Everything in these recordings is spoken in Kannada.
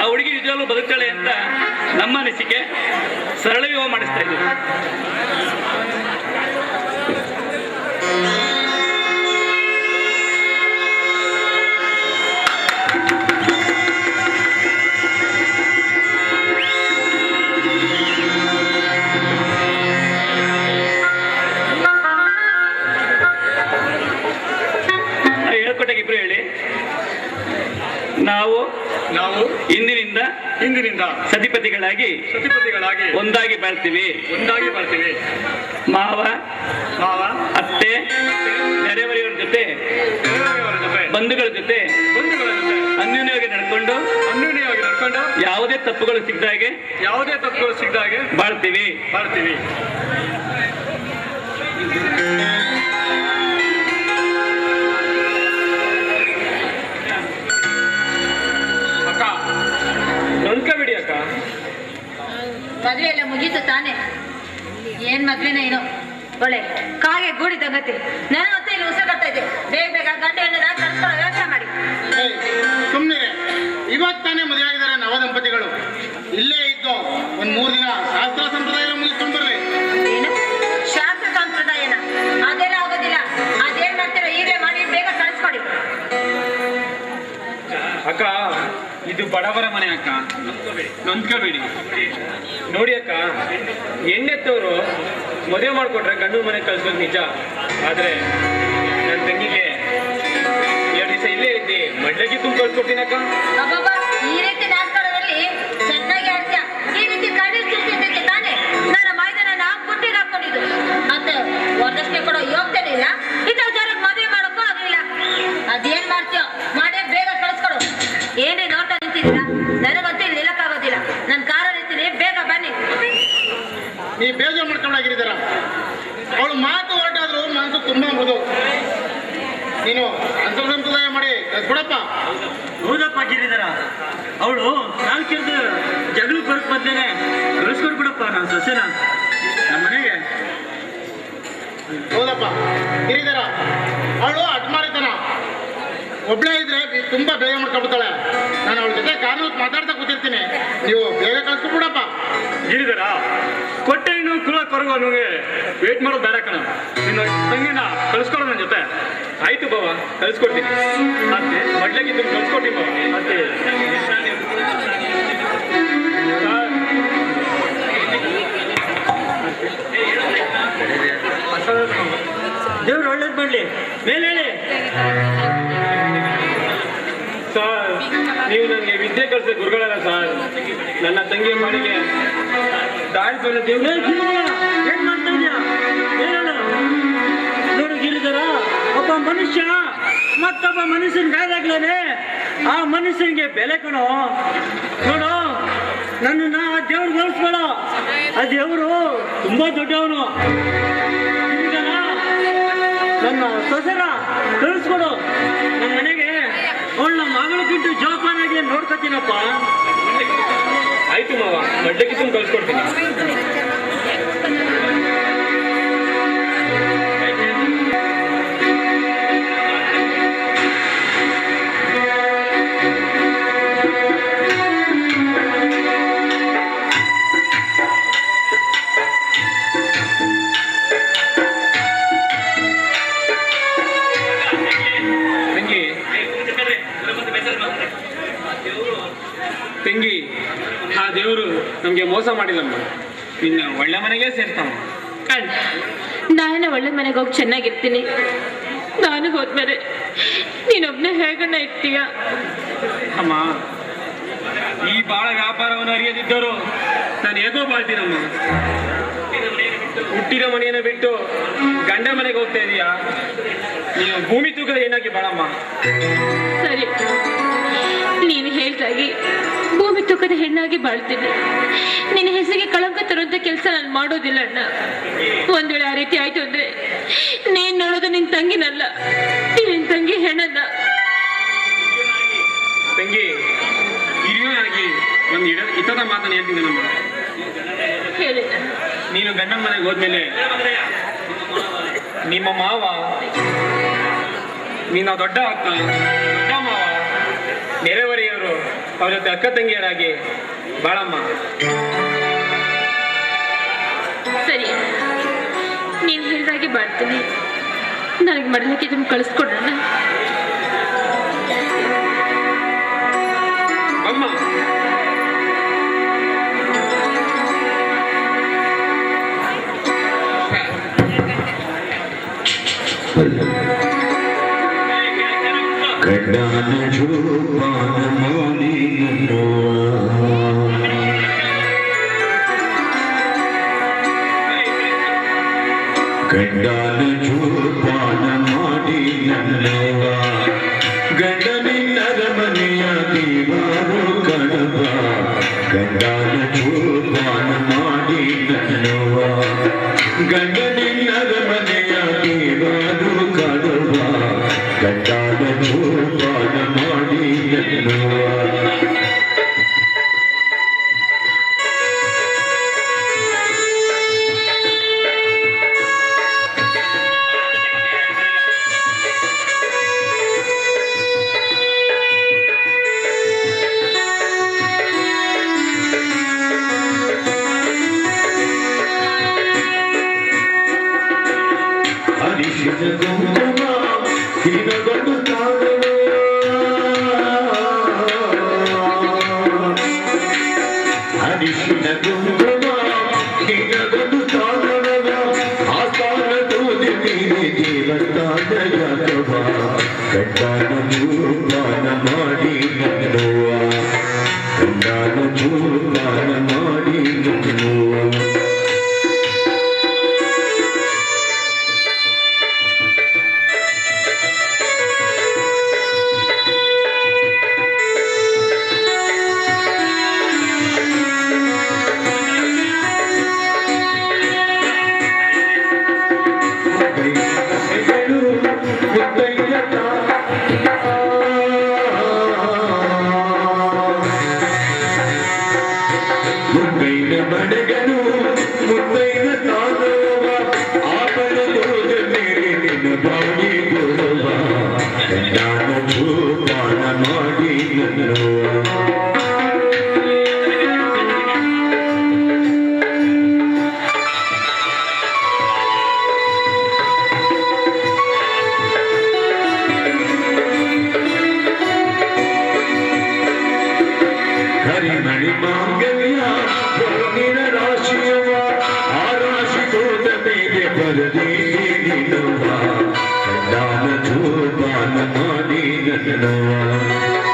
ಆ ಹುಡುಗಿ ನಿಜವಾಗ್ಲೂ ಬದುಕ್ತಾಳೆ ಅಂತ ನಮ್ಮ ಅನಿಸಿಕೆ. ಸರಳ ವಿವಾಹ ಮಾಡಿಸ್ತಾ ಇದ್ದೀವಿ. ಸತಿಪತಿಗಳಾಗಿ ಸತಿಪತಿಗಳಾಗಿ ಒಂದಾಗಿ ಬಾಳ್ತೀವಿ. ಒಂದಾಗಿ ಬರ್ತೀವಿ ಮಾವ ಮಾವ ಅತ್ತೆ ನೆರೆಹೊರೆಯವರ ಜೊತೆ ಬಂಧುಗಳ ಜೊತೆ ಬಂಧುಗಳ ಜೊತೆ ಅನ್ಯೋನ್ಯವಾಗಿ ನಡ್ಕೊಂಡು ಅನ್ಯೋನ್ಯವಾಗಿ ನಡ್ಕೊಂಡು ಯಾವುದೇ ತಪ್ಪುಗಳು ಸಿಗ್ದಾಗೆ ಯಾವುದೇ ತಪ್ಪುಗಳು ಸಿಗ್ದಾಗೆ ಬಾಳ್ತೀವಿ. ಬರ್ತೀವಿ ಮುಗೀತು ತಾನೆ? ಏನ್ ಮದ್ವೆನ ಏನೋ ಒಳ್ಳೆ, ಕಾಗೆ ಗೂಡಿ ತಂಗತಿ ನಾನು ಮತ್ತೆ ಇಲ್ಲಿ ಉಸಿರು ಕಟ್ತಾ ಇದೆ ಬೇಗ ಬೇಗ ಗಂಟೆ ಎಣ್ಣೆ ಕಳ್ಸ್ಕೊಳ್ಳೋ ವ್ಯವಸ್ಥೆ ಮಾಡಿ. ಸುಮ್ಮನೆ ಇವತ್ತಾನೆ ಮದುವೆ ಆಗಿದ್ದಾರೆ ಬಡವರ ಮನೆ ಅಕ್ಕ. ನೊಂದ್ಕೋಬೇಡಿ ನೋಡಿ ಅಕ್ಕ, ಹೆಣ್ಣೆತ್ತವರು ಮದುವೆ ಮಾಡಿಕೊಟ್ರೆ ಗಂಡು ಮನೆ ಕಳ್ಸೋದು ನಿಜ. ಆದರೆ ನನ್ನ ತಂಗಿಗೆ ಎರಡು ದಿವಸ ಇಲ್ಲೇ ಇದ್ದಿ, ಮಡ್ಲಗಿ ತುಂಬ ಕಳ್ಸ್ಕೊಡ್ತೀನಿ ಒಬ್ಳೇ ಇದ್ರೆ ತುಂಬಾ ಬೇಗ ಮಾಡ್ಕೊಬಿಡ್ತಾಳೆ ನಾನು ಅವಳ ಜೊತೆ ಕಾನೂನು ಮಾತಾಡ್ತಾ ಕೂತಿರ್ತೀನಿ. ನೀವು ಬೇಗ ಕಳ್ಸ್ಕೊಬಿಡಪ್ಪ ಗಿರಿದರ ಕೊಟ್ಟೆ ಇನ್ನು ಕುಲ ಕೊರಗು ನನಗೆ ವೇಟ್ ಮಾಡೋದು ಬೇಡ ಕಣ. ನಿನ್ನ ತಂಗಿನ ಕಳ್ಸ್ಕೊಡು ನನ್ನ ಜೊತೆ. ಆಯ್ತು ಬಾವ ಕಳ್ಸ್ಕೊಡ್ತೀನಿ. ಮತ್ತೆ ಮಡ್ಲಗಿ ತುಂಬ ಕಳ್ಸ್ಕೊಡ್ತೀನಿ ಬಾವ. ಮತ್ತೆ ದೇವ್ರು ಒಳ್ಳೇದು ಮಾಡಲಿ. ಮೇಲೆ ಹೇಳಿ. ನೀವು ನನಗೆ ವಿದ್ಯೆ ಕಲಿಸ ಗುರುಗಳಲ್ಲ ಸರ್, ನನ್ನ ತಂಗಿಯ ಮಾಡಿಗೆ ದಾರಿ ತೋರಿದ ಏ ದೇವ್ರು ಒಬ್ಬ ಮನುಷ್ಯ, ಮತ್ತೊಬ್ಬ ಮನುಷ್ಯನ ಕಾಯ್ದಾಗ್ಲೇನೆ ಆ ಮನುಷ್ಯನಿಗೆ ಬೆಲೆ ಕೊಡು. ನೋಡು, ನನ್ನನ್ನ ಆ ದೇವ್ರು ಹೋಲಿಸ್ಬೇಡ. ಆ ದೇವರು ತುಂಬಾ ದೊಡ್ಡವನು. ನನ್ನ ಸೊಸರ ಕಳಿಸ್ಕೊಡು. ನನ್ನ ಮನೆಗೆ ಅವಳನ್ನ ಮಗಳಿಗಿಂತ ಜೋಪಾನಾಗಿ ನೋಡ್ಕೋತೀನಪ್ಪ. ಆಯ್ತು ಮಾವ ತುಂಬ ಕಳ್ಸ್ಕೊಡ್ತೀನಿ. ದೇವರು ನಮಗೆ ಮೋಸ ಮಾಡಿಲ್ಲಮ್ಮ ನಿನ್ನ ಒಳ್ಳೆ ಮನೆಗೆ ಸೇರ್ತಮ್ಮ ಅಣ್ಣ ನಾನು ಒಳ್ಳೆ ಮನೆಗೆ ಹೋಗಿ ಚೆನ್ನಾಗಿರ್ತೀನಿ. ನಾನು ಹೋದ್ಮೇಲೆ ನೀನೊಬ್ನೇ ಹೇಗಣ್ಣ ಇರ್ತೀಯ? ಅಮ್ಮ ಈ ಬಾಳ ವ್ಯಾಪಾರವನ್ನು ಅರಿಯದಿದ್ದರು ನಾನು ಹೇಗೋ ಬಾಳ್ತೀನಮ್ಮ. ಹುಟ್ಟಿದ ಮನೆಯನ್ನು ಬಿಟ್ಟು ಗಂಡ ಮನೆಗೆ ಹೋಗ್ತಾ ಇದೀಯಾ? ನೀನು ಭೂಮಿ ತೂಕದ ಏನಾಗಿ ಬಾಳಮ್ಮ? ಸರಿ ನೀನು ಹೇಳ್ತಾಗಿ ಭೂಮಿ ತೂಕದ ಹೆಣ್ಣಾಗಿ ಬಾಳ್ತೀನಿ. ನಿನ್ನ ಹೆಸರಿಗೆ ಕಳಂಕ ತರುವಂತ ಕೆಲಸ ನಾನು ಮಾಡೋದಿಲ್ಲ ಅಣ್ಣ. ಒಂದ್ ವೇಳೆ ಆ ರೀತಿ ಆಯ್ತು ಅಂದ್ರೆ ನೀನ್ ನೋಡೋದು ನಿನ್ ತಂಗಿನಲ್ಲ. ನಿನ್ ತಂಗಿ ಹೆಣ್ಣನ್ನ. ತಂಗಿ ಹಿರಿಯನಾಗಿ ಒಂದು ಇಡ ಹಿತದ ಮಾತನ್ನು ಹೇಳ್ತೀನಿ ನಮ್ಮ. ನೀನು ಗಂಡನ ಮನೆಗೆ ಹೋದ್ಮೇಲೆ ನಿಮ್ಮ ಮಾವ ನಿನ್ನ ದೊಡ್ಡ ಅಕ್ಕ ದೊಡ್ಡ ಮಾವ ನೆರೆಹೊರೆಯವರು ಅವ್ರ ಜೊತೆ ಅಕ್ಕ ತಂಗಿಯರಾಗಿ ಬಾಳಮ್ಮ. ಸರಿ ನೀನು ಹೇಳಿದಾಗೆ ಮಾಡ್ತೀನಿ. ನನಗೆ ಮಡಲಿಕ್ಕೆ ಇದನ್ನು ಕಳಿಸ್ಕೊಡೋಣ ಅಮ್ಮ. ಕಡಾನ ಜೋಪಾನ ಗಂಡನ ಜೋಪಾನ ಮಾಡಿ ನನ್ನವ ಗಂಡನಿನ್ನರ ಮನೆಯ ದೇವರು ಕಡವ ಗಂಡನ ಜೋಪಾನ ಮಾಡಿ ನನ್ನವ ಗಂಡನಿನ್ನರ ಹರಿಸಿದ ಮಾಡಿ ನನ್ನವ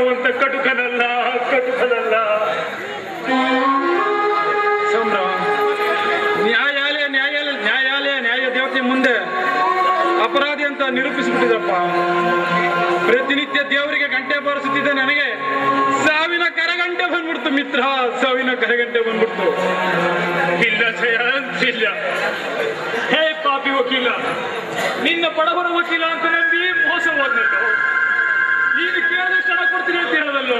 ಮಾಡುವಂತ ಕಟುಕನಲ್ಲ ಕಟುಕನಲ್ಲ. ನ್ಯಾಯಾಲಯ ನ್ಯಾಯಾಲಯ ನ್ಯಾಯಾಲಯ ನ್ಯಾಯ ದೇವತೆ ಮುಂದೆ ಅಪರಾಧಿ ಅಂತ ನಿರೂಪಿಸಿಬಿಟ್ಟಿದಪ್ಪ. ಪ್ರತಿನಿತ್ಯ ದೇವರಿಗೆ ಗಂಟೆ ಬಾರಿಸುತ್ತಿದ್ದ ನನಗೆ ಸಾವಿನ ಕರಗಂಟೆ ಬಂದ್ಬಿಡ್ತು ಮಿತ್ರ ಸಾವಿನ ಕರಗಂಟೆ ಬಂದ್ಬಿಡ್ತು. ಇಲ್ಲ ಇಲ್ಲ. ಹೇ ಪಾಪಿ ವಕೀಲ ನಿನ್ನ ಬಡವರ ವಕೀಲ ಅಂತ ನಂಬಿ ಮೋಸ ಹೋದ್ನಲ್ಲೋ. ನೀನು ಕೇಳಿದ್ರೆ ಕಣ ಕೊಡ್ತೀನಿ ಅಂತ ಹೇಳೋದಲ್ಲೋ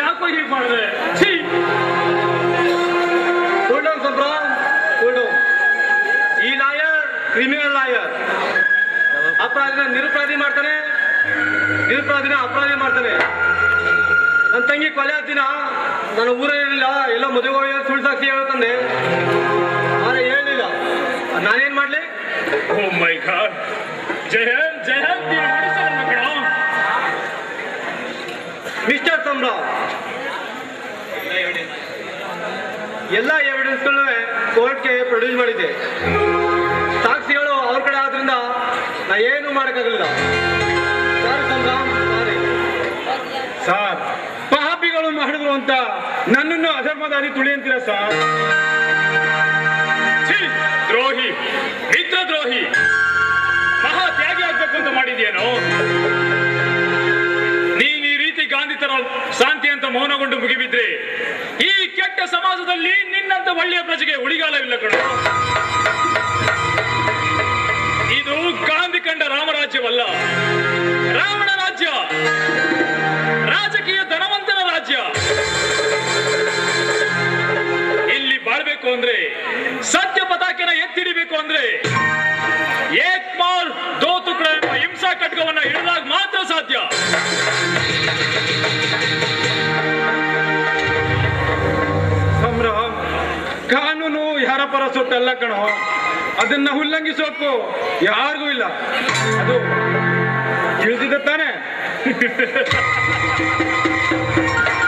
ಯಾಕೋ ಹೀಗೆ ಮಾಡಿದೆ? ಈ ಲಾಯರ್ ಕ್ರಿಮಿನಲ್ ಲಾಯರ್. ಅಪರಾಧಿನ ನಿರುಪರಾಧಿ ಮಾಡ್ತಾನೆ. ನಿರುಪರಾಧಿನ ಅಪರಾಧಿ ಮಾಡ್ತಾನೆ. ನನ್ನ ತಂಗಿ ಕೊಲೆ ಆದ ದಿನ ನಾನು ಊರಲ್ಲಿಲ್ಲ ಎಲ್ಲ ಮದುವೆ ಸುಳ್ಳು ಸಾಕ್ಷಿ ಹೇಳ್ತಂದೆ ಆದ್ರೆ ಹೇಳಲಿಲ್ಲ ನಾನೇನ್ ಮಾಡ್ಲಿ? ಓ ಮೈ ಗಾಡ್ ಜಯ ಜಯಂತ್ ಎಲ್ಲ ಎವಿಡೆನ್ಸ್ಗಳು ಕೋರ್ಟ್ಗೆ ಪ್ರೊಡ್ಯೂಸ್ ಮಾಡಿದ್ದೆ ಸಾಕ್ಷಿಗಳು ಅವ್ರ ಕಡೆ ಆದ್ರಿಂದ ನಾ ಏನು ಮಾಡೋಕ್ಕಾಗಲಿಲ್ಲ. ಸಾರಿ ಪಾಪಿಗಳು ಮಾಡಿದ್ರು ಅಂತ ನನ್ನನ್ನು ಅಧರ್ಮದಾರಿ ತುಳಿ ಅಂತೀರ ಸರ್? ದ್ರೋಹಿ. ಮಿತ್ರ ದ್ರೋಹಿ ಮಹಾ ತ್ಯಾಗಿ ಆಗ್ಬೇಕು ಅಂತ ಮಾಡಿದ್ಯೇನೋ? ಶಾಂತಿ ಅಂತ ಮೌನಗೊಂಡು ಮುಗಿಬಿದ್ರೆ ಈ ಕೆಟ್ಟ ಸಮಾಜದಲ್ಲಿ ನಿನ್ನಂತ ಒಳ್ಳೆಯ ಪ್ರಜೆಗೆ ಉಳಿಗಾಲವಿಲ್ಲ ಕಣ. ಇದು ಗಾಂಧಿ ಕಂಡ ರಾಮರಾಜ್ಯವಲ್ಲ. ರಾವಣ ರಾಜ್ಯ. ರಾಜಕೀಯ ಧನವಂತನ ರಾಜ್ಯ. ಇಲ್ಲಿ ಬಾಳ್ಬೇಕು ಅಂದ್ರೆ, ಸತ್ಯ ಪತಾಕೆನ ಎತ್ತಿಡಿಬೇಕು ಅಂದ್ರೆ, ಏಕ್ ಮಾಲ್ ಹಿಂಸಾ ಕಟ್ಕವನ್ನ ಹಿಡಿದಾಗ ಮಾತ್ರ ಸಾಧ್ಯ. ಯಾರ ಕಣ. ಅದನ್ನ ಉಲ್ಲಂಘಿಸೋಕು ಯಾರಿಗೂ ಇಲ್ಲ. ಅದು ತಿಳಿದಿದೆ ತಾನೆ.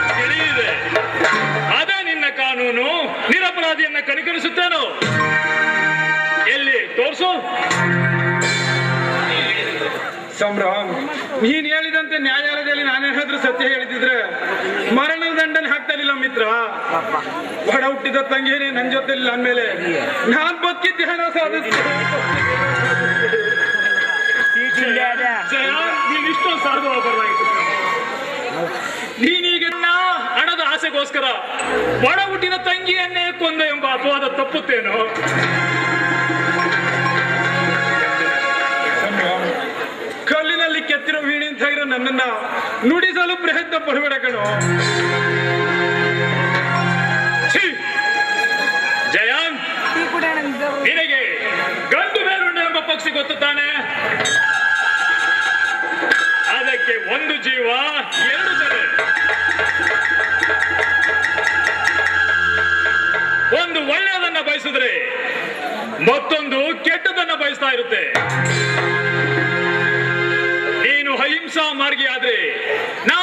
ತಿಳಿದಿದೆ. ಅದೇ ನಿನ್ನ ಕಾನೂನು ನಿರಪರಾಧಿಯನ್ನ ಕನಿಕರಿಸುತ್ತೇನೋ. ಎಲ್ಲಿ? ತೋರಿಸು. ಸಂಭ್ರಮ್ ನೀನ್ ಹೇಳಿದಂತೆ ನ್ಯಾಯಾಲಯದಲ್ಲಿ ನಾನೇನಾದ್ರೂ ಸತ್ಯ ಹೇಳಿದಿದ್ರೆ ಮರಣ ದಂಡನೆ ಹಾಕ್ತಾನಿಲ್ಲ ಮಿತ್ರ ಒಡ ಹುಟ್ಟಿದ ತಂಗೇನೆ ನನ್ ಜೊತೆ ಇಲ್ಲ ಅಂದ್ಮೇಲೆ ನಾನ್ ಬದುಕಿದ್ದೆ ಹಣ ಜಯ, ನೀನ್ ಇಷ್ಟೊಂದು ಸಾಧು ಬರಲಾಗಿತ್ತು ನೀನೀಗ ಹಣದ ಆಸೆಗೋಸ್ಕರ ಬಡ ಹುಟ್ಟಿದ ತಂಗಿಯನ್ನೇ ಕೊಂದ ಎಂಬ ಅಪವಾದ ತಪ್ಪುತ್ತೇನೋ? ಕಲ್ಲಿನಲ್ಲಿ ಕೆತ್ತಿರೋ ವೀಣೆ ಅಂತ ಇರೋ ನನ್ನನ್ನ ನುಡಿಸಲು ಪ್ರಯತ್ನ ಪಡಬೇಡ ಕಣೋ. ಗೊತ್ತು ತಾನೆ ಅದಕ್ಕೆ ಒಂದು ಜೀವ, ಎರಡು ತಲೆ ಒಂದು ಒಳ್ಳೆಯದನ್ನ ಬಯಸಿದ್ರೆ ಮತ್ತೊಂದು ಕೆಟ್ಟದನ್ನ ಬಯಸ್ತಾ ಇರುತ್ತೆ. ನೀನು ಅಹಿಂಸಾ ಮಾರ್ಗಿ ಆದ್ರೆ ನಾನು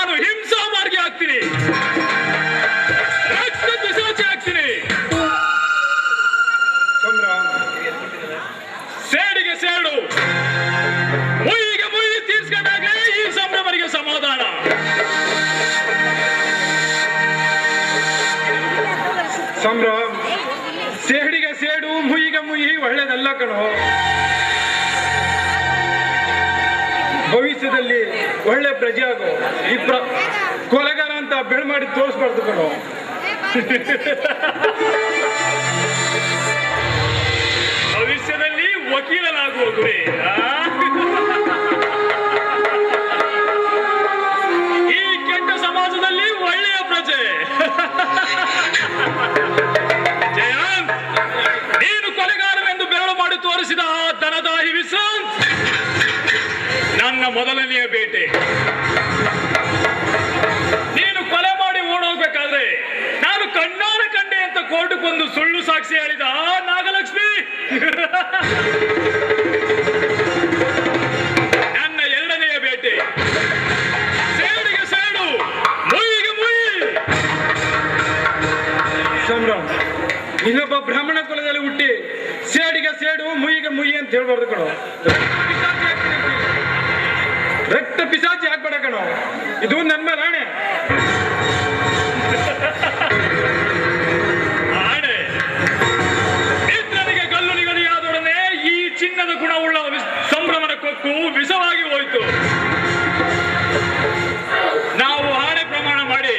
ಸಂಭ್ರಮ್ ಸೇಡಿಗೆ ಸೇಡು, ಮುಯಿಗೆ ಮುಯಿ, ಒಳ್ಳೇದಲ್ಲ ಕಣೋ. ಭವಿಷ್ಯದಲ್ಲಿ ಒಳ್ಳೆ ಪ್ರಜೆ ಆಗೋ ಈ ಪ್ರ ಕೊಲೆಗಾರ ಅಂತ ಬೆಳ್ ಮಾಡಿ ತೋರಿಸ್ಬಾರ್ದು ಕಣೋ. ಭವಿಷ್ಯದಲ್ಲಿ ವಕೀಲನಾಗುವ ಗುರಿ. ಸುಳ್ಳು ಸಾಕ್ಷಿ ಹೇಳಿದ ನಾಗಲಕ್ಷ್ಮಿ. ನನ್ನ ಎರಡನೆಯ ಬೇಟೆ. ಸೇಡಿಗೆ ಸೇಡು ಮುಯಿಗೆ ಮುಯ್ಯಿ. ಸಂಭ್ರಮ ಇನ್ನೊಬ್ಬ ಬ್ರಾಹ್ಮಣ ಕುಲದಲ್ಲಿ ಹುಟ್ಟಿ ಸೇಡಿಗೆ ಸೇಡು ಮುಯಿಗೆ ಮುಯಿ ಅಂತ ಹೇಳ್ಬಾರ್ದು ಕಣೋ. ಕೊಕ್ಕು ವಿಷವಾಗಿ ಹೋಯಿತು. ನಾವು ಆಣೆ ಪ್ರಮಾಣ ಮಾಡಿ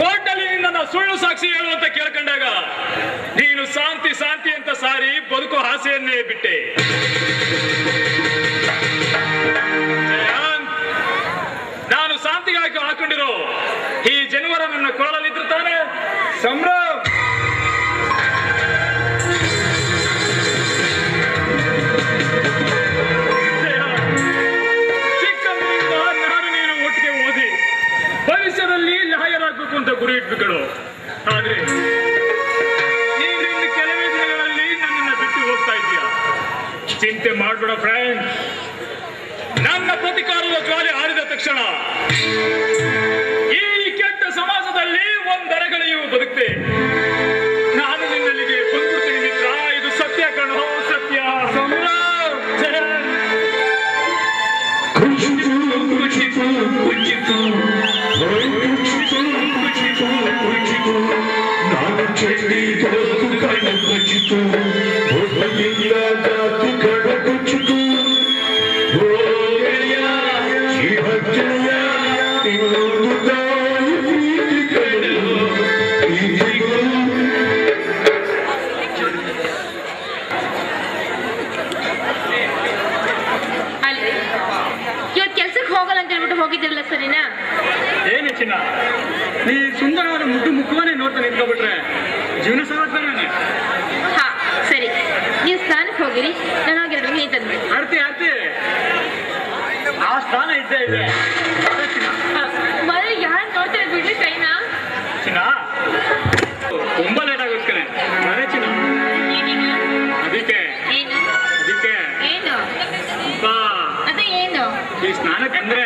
ಕೋರ್ಟಲ್ಲಿ ನನ್ನ ಸುಳ್ಳು ಸಾಕ್ಷಿ ಹೇಳುವಂತ ಕೇಳ್ಕೊಂಡಾಗ, ನೀನು ಶಾಂತಿ ಶಾಂತಿ ಅಂತ ಸಾರಿ ಬದುಕು ಆಸೆಯನ್ನೇ ಬಿಟ್ಟೆ. ನಾನು ಶಾಂತಿಗಾಗಿ ಹಾಕೊಂಡಿರೋ ಈ ಜನವರ ನನ್ನ ಕೊರಳಲ್ಲಿದ್ರು ತಾನೆ ಪೂರೈಸಗಳು ಆದರೆ ನೀವಿನ್ನು ಕೆಲವೇ ದಿನಗಳಲ್ಲಿ ನನ್ನನ್ನು ಬಿಟ್ಟು ಹೋಗ್ತಾ ಇದೆಯಾ ಚಿಂತೆ ಮಾಡಬೇಡ ಫ್ರೆಂಡ್ ನನ್ನ ಪ್ರತಿಕಾರದ ಜ್ವಾಲೆ ಆರಿದ ತಕ್ಷಣ ಈ ಕೆಟ್ಟ ಸಮಾಜದಲ್ಲಿ ಒಂದರಗಳೆಯೂ ಬದುಕ್ತೆ ನೀ ಸುಂದರವಾದ ಮುದ್ದು ಮುಖವನ್ನೇ ನೋಡ್ತಾ ನಿಂತ್ಕೊಬಿಟ್ರೆ ಜೀವನ ಸಾಗುತ್ತಾನೆ ಹಾ ಸರಿ. ನೀವು ಸ್ನಾನಕ್ಕೆ ಹೋಗಿರಿ. ನಾನು ಹೋಗಿ ಎರಡು ನೀರು ತಂದ್ಬಿಡಿ. ಆಡ್ತಿ ಆಡ್ತಿ ಆ ಸ್ಥಾನ ಇದ್ದೇ ಇದೆ. ಮೊದಲು ಯಾರು ನೋಡ್ತಾರೆ ಬಿಡ್ರಿ ಕೈನ ಚಿನ್ನ? ತುಂಬಾ ಲೇಟ್ ಆಗೋಸ್ಕರ ಚಿನ್ನ. ಅದಕ್ಕೆ. ಅದಕ್ಕೆ. ಏನು? ಅದೇ ಏನು? ಈ ಸ್ನಾನಕ್ಕೆ ಅಂದ್ರೆ